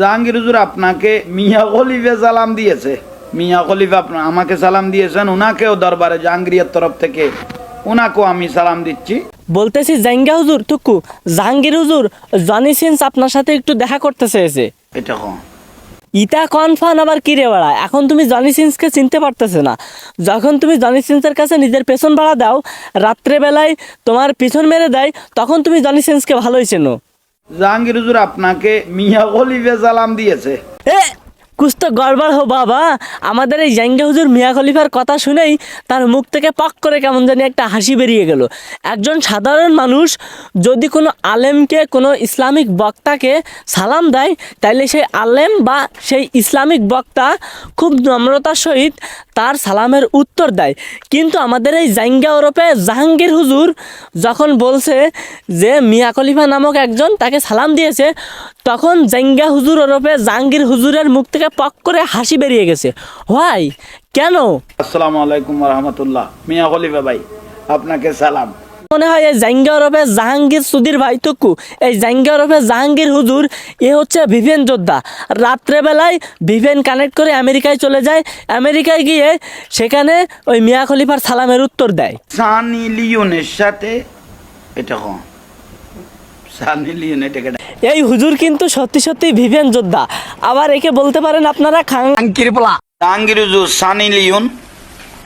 জাহাঙ্গীর হুজুর আপনাকে মিয়া খলিফে সালাম দিয়েছে। মিয়া খলিফা আপনা আমাকে সালাম দিয়েছেন ওনাকেও দরবারে জাহাঙ্গীরের তরফ থেকে ওনাকেও আমি সালাম দিচ্ছি। বলতেছি জাঙ্গা হুজুর টুকু জাহাঙ্গীর হুজুর জনি সিন্স আপনার সাথে একটু দেখা করতে চেয়েছে। এটা কম ইটা কনফার্ম আবার কি রে বাড়া? এখন তুমি জনি সিন্সকে চিনতে পারতেছে না। যখন তুমি জনি সিন্সের কাছে নিজের পেছন ভাড়া দাও রাত্রেবেলায় তোমার পিছন মেরে দেয় তখন তুমি জনি সিন্সকে ভালোই চেনো। জাহাঙ্গীর হুজুর আপনাকে মিয়া খলিফে সালাম দিয়েছে। কুছ তো গড়বড় হো বাবা। আমাদের এই জাঙ্গা হুজুর মিয়া খলিফার কথা শুনেই তার মুখ থেকে পক করে কেমন জানি একটা হাসি বেরিয়ে গেল। একজন সাধারণ মানুষ যদি কোনো আলেমকে, কোনো ইসলামিক বক্তাকে সালাম দেয়, তাইলে সেই আলেম বা সেই ইসলামিক বক্তা খুব নম্রতার সহিত তার সালামের উত্তর দেয়। কিন্তু আমাদের এই জাঙ্গা ওরফে জাহাঙ্গীর হুজুর যখন বলছে যে মিয়া খলিফা নামক একজন তাকে সালাম দিয়েছে, তখন জাঙ্গা হুজুর ওরফে জাহাঙ্গীর হুজুরের মুখ থেকে পক করে হাসি বেরিয়ে গেছে। হোয়াই কেন? আসসালামু আলাইকুম রহমতুল্লাহ মিয়া খলিফা ভাই আপনাকে সালাম। মনে হয় এই জাঙ্গা ওরফে জাহাঙ্গীর সুধীর ভাই টুকু। এই জাঙ্গা ওরফে জাহাঙ্গীর হুজুর এ হচ্ছে ভিভেন যোদ্ধা। রাত্রেবেলায় ভিভেন কানেক্ট করে আমেরিকায় চলে যায়। আমেরিকায় গিয়ে সেখানে ওই মিয়া খলিফার সালামের উত্তর দেয়। সানি লিওনের সাথে এটা কম। সানি লিওন এটাকে এই হুজুর কিন্তু সত্যি সত্যি ভিভেন যোদ্ধা। আবার একে বলতে পারেন আপনারা খাং জাহাঙ্গীর হুজুর সানি লিওন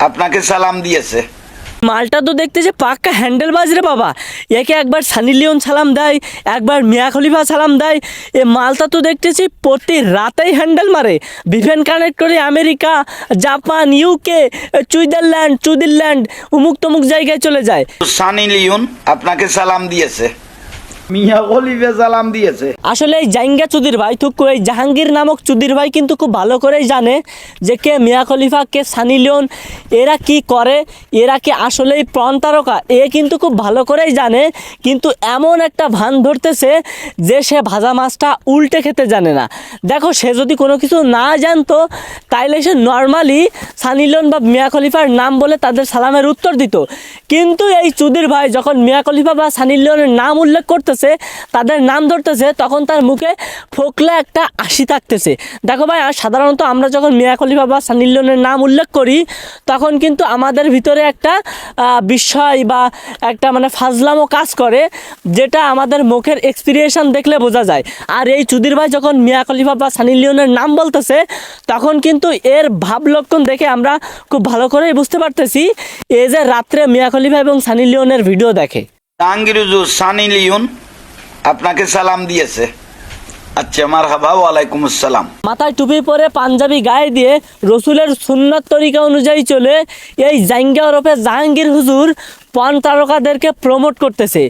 আপনাকে সালাম দিয়েছে। মালটা তো দেখতে যে পাক্কা হ্যান্ডেল বাজরে বাবা। একে একবার সানি লিওন সালাম দেয় একবার মিয়া খলিফা সালাম দেয়। এ মালটা তো দেখতেছি প্রতি রাতেই হ্যান্ডেল মারে। ভিভেন কানেক্ট করে America Japan UK Switzerland Switzerland উমুক তমুক জায়গায় চলে যায়। সানি লিওন আপনাকে সালাম দিয়েছে। আসলে এই জাইঙ্গা চুদির ভাই, থুকু, এই জাহাঙ্গীর নামক চুদির ভাই কিন্তু খুব ভালো করেই জানে যে কে মিয়া খলিফা, কে সানি লিওন, এরা কি করে, এরা কি আসলেই প্রণ তারকা, এ কিন্তু খুব ভালো করেই জানে, কিন্তু এমন একটা ভান ধরতেছে যে সে ভাজা মাছটা উল্টে খেতে জানে না। দেখো, সে যদি কোনো কিছু না জানতো, তাইলে সে নর্মালি সানি লিওন বা মিয়া খলিফার নাম বলে তাদের সালামের উত্তর দিত। কিন্তু এই চুদির ভাই যখন মিয়া খলিফা বা সানি লিওনের নাম উল্লেখ করতেছে তাদের নাম ধরতেছে, তখন তার মুখে ফোকলা একটা আশি থাকতেছে। দেখো ভাই সাধারণত আমরা যখন মিয়া খলিফা বা সানি লিওনের নাম উল্লেখ করি, তখন কিন্তু আমাদের ভিতরে একটা বিস্ময় বা একটা মানে ফাজলামো কাজ করে, যেটা আমাদের মুখের এক্সপিরিয়েশন দেখলে বোঝা যায়। আর এই চুদির ভাই যখন মিয়া খলিফা বা সানি লিওনের নাম বলতেছে, তখন কিন্তু এর ভাব লক্ষণ দেখে আমরা খুব ভালো করেই বুঝতে পারতেছি, এ যে রাত্রে মিয়া খলিফা এবং সানি লিওনের ভিডিও দেখে। জাহাঙ্গীর সানি লিওন আপনাকে সালাম দিয়েছে। আচ্ছা মার হাবা ওয়ালাইকুম আসসালাম। মাথায় টুপি পরে পাঞ্জাবি গায়ে দিয়ে রসুলের সুন্নত তরিকা অনুযায়ী চলে এই জাঙ্গা ওরফে জাহাঙ্গীর হুজুর পণ তারকাদেরকে প্রমোট করতেছে।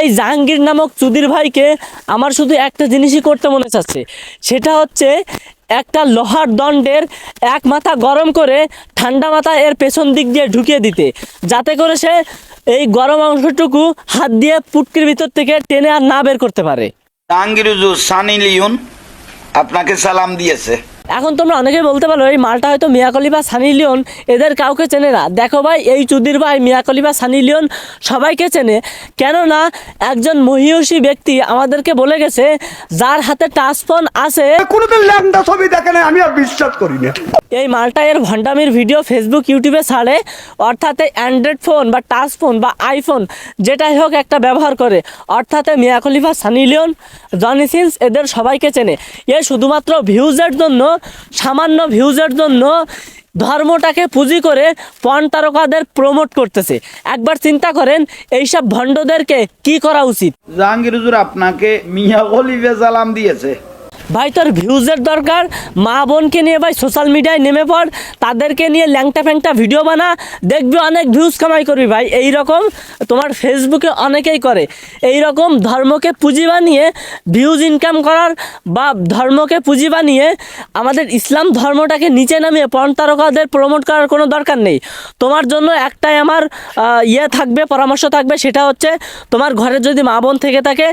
এই জাহাঙ্গীর নামক চুদির ভাইকে আমার শুধু একটা জিনিসই করতে মনে চাচ্ছে। সেটা হচ্ছে একটা লোহার দণ্ডের এক মাথা গরম করে ঠান্ডা মাথা এর পেছন দিক দিয়ে ঢুকিয়ে দিতে। যাতে করে সে এই গরম অংশটুকু হাত দিয়ে পুটকির ভিতর থেকে টেনে আর না বের করতে পারে। জাহাঙ্গীর সানি আপনাকে সালাম দিয়েছে। এখন তোমরা অনেকে বলতে পারো এই মালটা হয়তো মিয়াকলি বা সানি লিওন এদের কাউকে চেনে না। দেখো ভাই এই চুদির ভাই মিয়াকলি বা সানি লিওন সবাইকে চেনে। কেননা একজন মহিয়সী ব্যক্তি আমাদেরকে বলে গেছে যার হাতে টাচ ফোন আছে কোনোদিন ছবি দেখে নাই আমি আর বিশ্বাস করি না। এই মালটা এর ভণ্ডামির ভিডিও ফেসবুক ইউটিউবে ছাড়ে। অর্থাৎ অ্যান্ড্রয়েড ফোন বা টাচ ফোন বা আইফোন যেটাই হোক একটা ব্যবহার করে। অর্থাৎ Mia Khalifa Sunny Leone Johnny Sins এদের সবাইকে চেনে। এ শুধুমাত্র ভিউজের জন্য সামান্য ভিউজের জন্য ধর্মটাকে পুঁজি করে পণ তারকাদের প্রমোট করতেছে। একবার চিন্তা করেন, এইসব ভণ্ডদেরকে কি করা উচিত? জাহাঙ্গীর আপনাকে মিয়া অলিভে দিয়েছে। ভাই, তোর ভিউজের দরকার? মা বোনকে নিয়ে ভাই সোশ্যাল মিডিয়ায় নেমে পড়, তাদেরকে নিয়ে ল্যাংটা ফ্যাংটা ভিডিও বানা, দেখবি অনেক ভিউজ কামাই করবি ভাই। এই রকম তোমার ফেসবুকে অনেকেই করে। এই রকম ধর্মকে পুঁজি বানিয়ে ভিউজ ইনকাম করার বা ধর্মকে পুঁজি বানিয়ে আমাদের ইসলাম ধর্মটাকে নিচে নামিয়ে পণ তারকাদের প্রমোট করার কোনো দরকার নেই। তোমার জন্য একটাই আমার ইয়ে থাকবে, পরামর্শ থাকবে, সেটা হচ্ছে তোমার ঘরে যদি মা বোন থেকে থাকে,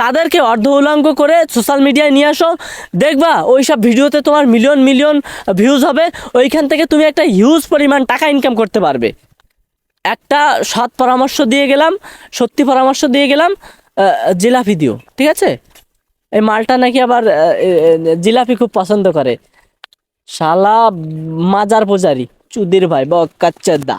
তাদেরকে অর্ধ উলঙ্গ করে সোশ্যাল মিডিয়ায় নিয়ে আসো দেখবা, ওই সব ভিডিওতে তোমার মিলিয়ন মিলিয়ন ভিউজ হবে, ওইখান থেকে তুমি একটা হিউজ পরিমাণ টাকা ইনকাম করতে পারবে। একটা সৎ পরামর্শ দিয়ে গেলাম, সত্যি পরামর্শ দিয়ে গেলাম জিলাপি দিও, ঠিক আছে? এই মালটা নাকি আবার জিলাপি খুব পছন্দ করে। শালা মাজার পূজারি, চুদির ভাই বকাচ্চা দা